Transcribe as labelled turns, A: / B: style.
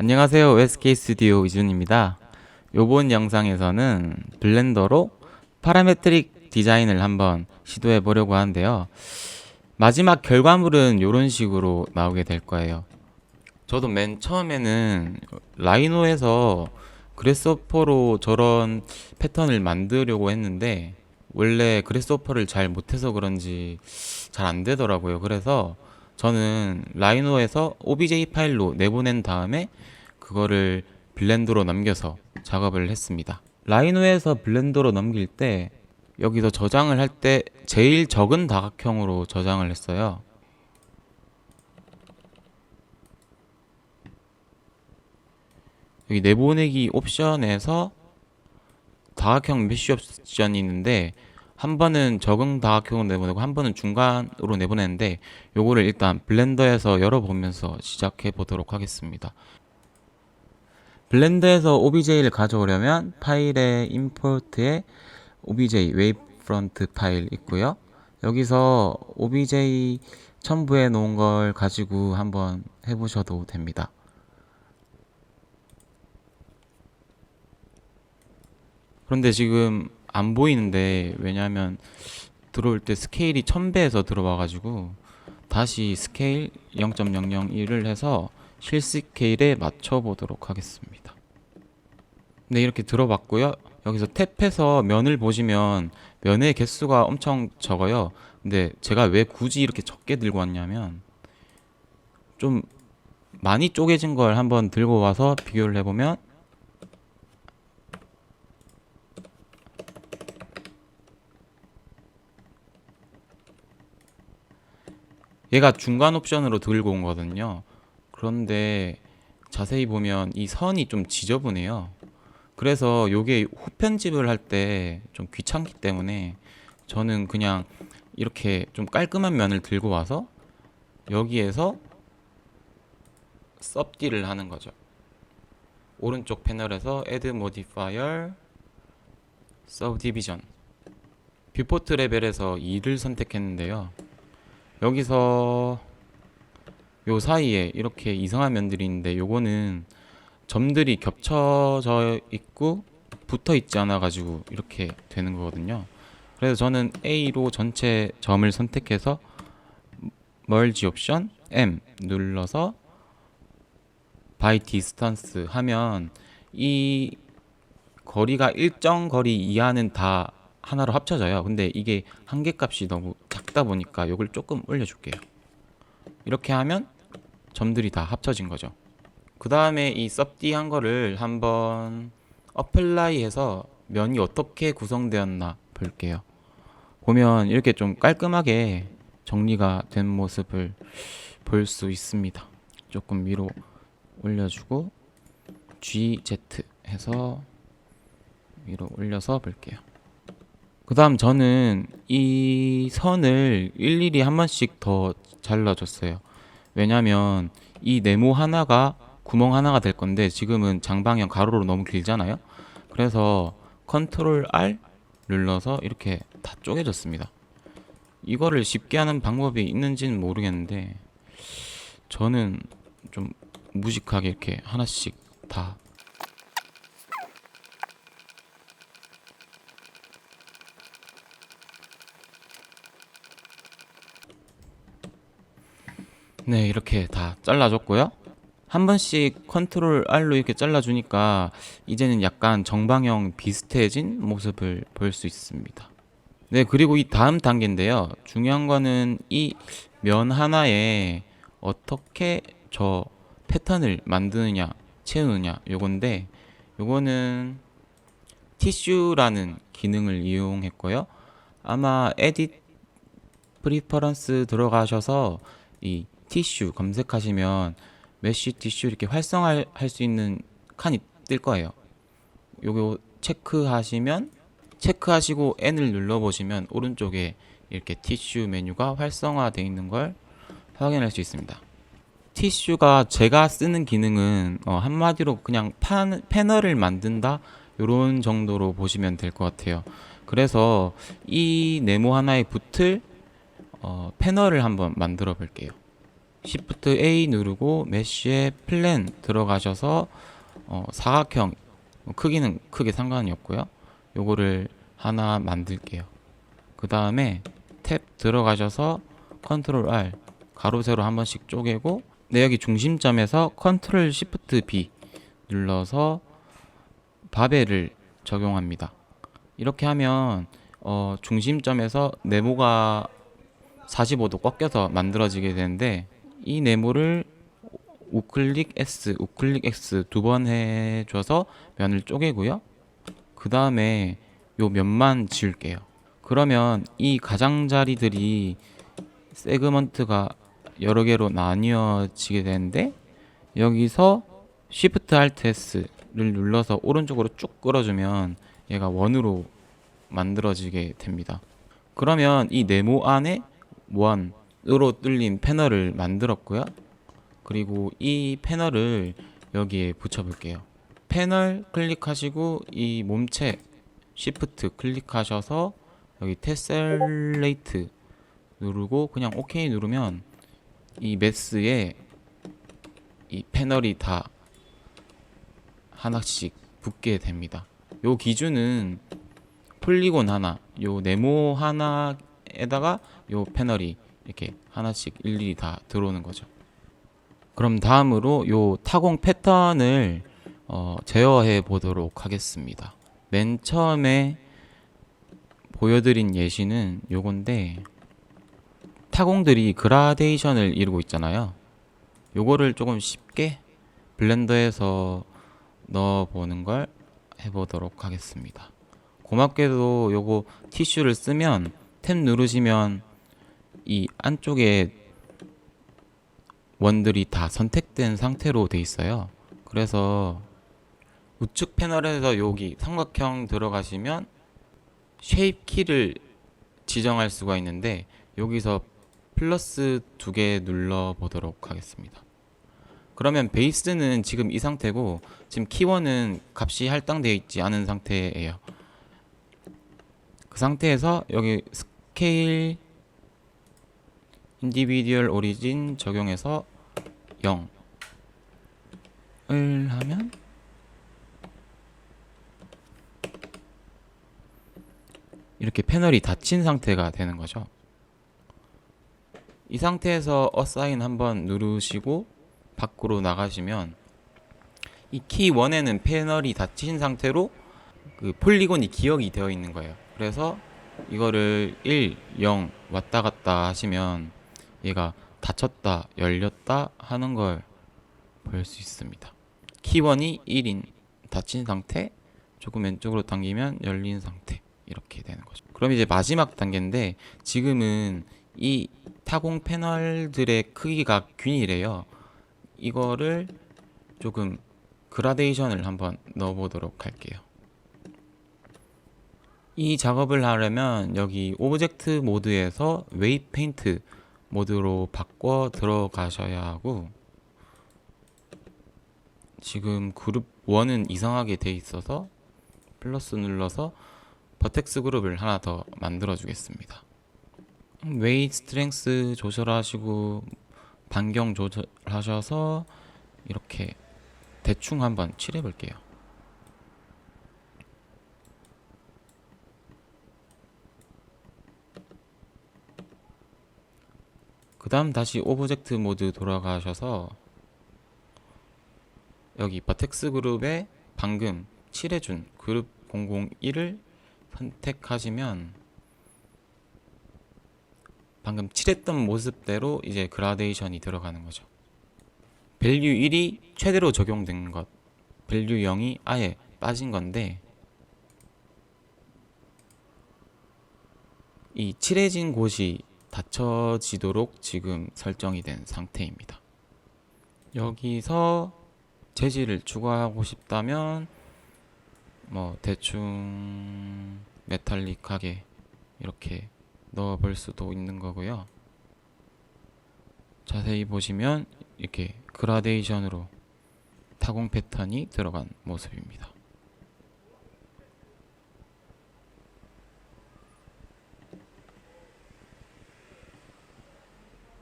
A: 안녕하세요. SK 스튜디오 이준입니다. 요번 영상에서는 블렌더로 파라메트릭 디자인을 한번 시도해 보려고 하는데요. 마지막 결과물은 이런 식으로 나오게 될 거예요. 저도 맨 처음에는 라이노에서 그래스호퍼로 저런 패턴을 만들려고 했는데 원래 그래스호퍼를 잘 못해서 그런지 잘 안 되더라고요. 그래서 저는 라이노에서 OBJ 파일로 내보낸 다음에 그거를 블렌더로 넘겨서 작업을 했습니다. 라이노에서 블렌더로 넘길 때 여기서 저장을 할 때 제일 적은 다각형으로 저장을 했어요. 여기 내보내기 옵션에서 다각형 메쉬 옵션이 있는데 한 번은 적응 다각형으로 내보내고 한 번은 중간으로 내보내는데 요거를 일단 블렌더에서 열어보면서 시작해 보도록 하겠습니다. 블렌더에서 OBJ를 가져오려면 파일의 임포트에 OBJ 웨이프런트 파일 있고요. 여기서 OBJ 첨부해 놓은 걸 가지고 한번 해보셔도 됩니다. 그런데 지금 안 보이는데 왜냐하면 들어올 때 스케일이 1000배에서 들어와가지고 다시 스케일 0.001을 해서 실스케일에 맞춰보도록 하겠습니다. 네 이렇게 들어봤고요. 여기서 탭해서 면을 보시면 면의 개수가 엄청 적어요. 근데 제가 왜 굳이 이렇게 적게 들고 왔냐면 좀 많이 쪼개진 걸 한번 들고 와서 비교를 해보면 얘가 중간 옵션으로 들고 온 거거든요. 그런데 자세히 보면 이 선이 좀 지저분해요. 그래서 요게 후편집을 할 때 좀 귀찮기 때문에 저는 그냥 이렇게 좀 깔끔한 면을 들고 와서 여기에서 섭디를 하는 거죠. 오른쪽 패널에서 Add Modifier Subdivision 뷰포트 레벨에서 2를 선택했는데요. 여기서 요 사이에 이렇게 이상한 면들이 있는데 요거는 점들이 겹쳐져 있고 붙어 있지 않아 가지고 이렇게 되는 거거든요. 그래서 저는 A로 전체 점을 선택해서 멀지 옵션 M 눌러서 by distance 하면 이 거리가 일정 거리 이하는 다 하나로 합쳐져요. 근데 이게 한계 값이 너무 작다 보니까 이걸 조금 올려줄게요. 이렇게 하면 점들이 다 합쳐진 거죠. 그 다음에 이 섭디 한 거를 한번 어플라이 해서 면이 어떻게 구성되었나 볼게요. 보면 이렇게 좀 깔끔하게 정리가 된 모습을 볼 수 있습니다. 조금 위로 올려주고 GZ 해서 위로 올려서 볼게요. 그 다음 저는 이 선을 일일이 한 번씩 더 잘라줬어요. 왜냐면 이 네모 하나가 구멍 하나가 될 건데 지금은 장방형 가로로 너무 길잖아요. 그래서 컨트롤 R 눌러서 이렇게 다 쪼개졌습니다. 이거를 쉽게 하는 방법이 있는지는 모르겠는데 저는 좀 무식하게 이렇게 하나씩 다 네, 이렇게 다 잘라줬고요. 한 번씩 컨트롤 R로 이렇게 잘라주니까 이제는 약간 정방형 비슷해진 모습을 볼 수 있습니다. 네, 그리고 이 다음 단계인데요. 중요한 거는 이 면 하나에 어떻게 저 패턴을 만드느냐, 채우느냐, 요건데, 요거는 티슈라는 기능을 이용했고요. 아마 에딧 프리퍼런스 들어가셔서 이 티슈 검색하시면 메쉬 티슈 이렇게 활성화할 수 있는 칸이 뜰 거예요. 요거 체크하시면 체크하시고 N을 눌러 보시면 오른쪽에 이렇게 티슈 메뉴가 활성화되어 있는 걸 확인할 수 있습니다. 티슈가 제가 쓰는 기능은 어, 한마디로 그냥 판, 패널을 만든다 이런 정도로 보시면 될 것 같아요. 그래서 이 네모 하나에 붙을 어, 패널을 한번 만들어 볼게요. Shift A 누르고 메쉬에 플랜 들어가셔서 어, 사각형 크기는 크게 상관이 없고요. 요거를 하나 만들게요. 그 다음에 탭 들어가셔서 컨트롤 R 가로 세로 한 번씩 쪼개고 네 여기 중심점에서 컨트롤 시프트 B 눌러서 바벨을 적용합니다. 이렇게 하면 어, 중심점에서 네모가 45도 꺾여서 만들어지게 되는데 이 네모를 우클릭 S, 우클릭 X 두 번 해줘서 면을 쪼개고요. 그 다음에 요 면만 지울게요. 그러면 이 가장자리들이 세그먼트가 여러 개로 나뉘어지게 되는데 여기서 Shift Alt S를 눌러서 오른쪽으로 쭉 끌어주면 얘가 원으로 만들어지게 됩니다. 그러면 이 네모 안에 원 으로 뚫린 패널을 만들었고요. 그리고 이 패널을 여기에 붙여볼게요. 패널 클릭하시고 이 몸체 Shift 클릭하셔서 여기 테셀레이트 누르고 그냥 OK 누르면 이 메스에 이 패널이 다 하나씩 붙게 됩니다. 요 기준은 폴리곤 하나, 요 네모 하나에다가 요 패널이 이렇게 하나씩 일일이 다 들어오는 거죠. 그럼 다음으로 요 타공 패턴을 어, 제어해 보도록 하겠습니다. 맨 처음에 보여드린 예시는 요건데 타공들이 그라데이션을 이루고 있잖아요. 요거를 조금 쉽게 블렌더에서 넣어 보는 걸 해보도록 하겠습니다. 고맙게도 요거 티슈를 쓰면 탭 누르시면 이 안쪽에 원들이 다 선택된 상태로 돼 있어요. 그래서 우측 패널에서 여기 삼각형 들어가시면 쉐입 키를 지정할 수가 있는데 여기서 플러스 두 개 눌러 보도록 하겠습니다. 그러면 베이스는 지금 이 상태고 지금 키원은 값이 할당되어 있지 않은 상태예요. 그 상태에서 여기 스케일 인디비듀얼 오리진 적용해서 0을 하면 이렇게 패널이 닫힌 상태가 되는 거죠. 이 상태에서 어사인 한번 누르시고 밖으로 나가시면 이 키 1에는 패널이 닫힌 상태로 그 폴리곤이 기억이 되어 있는 거예요. 그래서 이거를 1, 0 왔다 갔다 하시면 얘가 닫혔다, 열렸다 하는 걸 볼 수 있습니다. 키1이 1인 닫힌 상태, 조금 왼쪽으로 당기면 열린 상태 이렇게 되는 거죠. 그럼 이제 마지막 단계인데 지금은 이 타공 패널들의 크기가 균일해요. 이거를 조금 그라데이션을 한번 넣어보도록 할게요. 이 작업을 하려면 여기 오브젝트 모드에서 웨이브 페인트 모드로 바꿔 들어가셔야 하고 지금 그룹 1은 이상하게 돼 있어서 플러스 눌러서 버텍스 그룹을 하나 더 만들어 주겠습니다. 웨이트 스트렝스 조절하시고 반경 조절하셔서 이렇게 대충 한번 칠해 볼게요. 그 다음 다시 오브젝트 모드 돌아가셔서 여기 버텍스 그룹에 방금 칠해준 그룹 001을 선택하시면 방금 칠했던 모습대로 이제 그라데이션이 들어가는 거죠. 밸류 1이 최대로 적용된 것, 밸류 0이 아예 빠진 건데 이 칠해진 곳이 닫혀지도록 지금 설정이 된 상태입니다. 여기서 재질을 추가하고 싶다면 뭐 대충 메탈릭하게 이렇게 넣어 볼 수도 있는 거고요. 자세히 보시면 이렇게 그라데이션으로 타공 패턴이 들어간 모습입니다.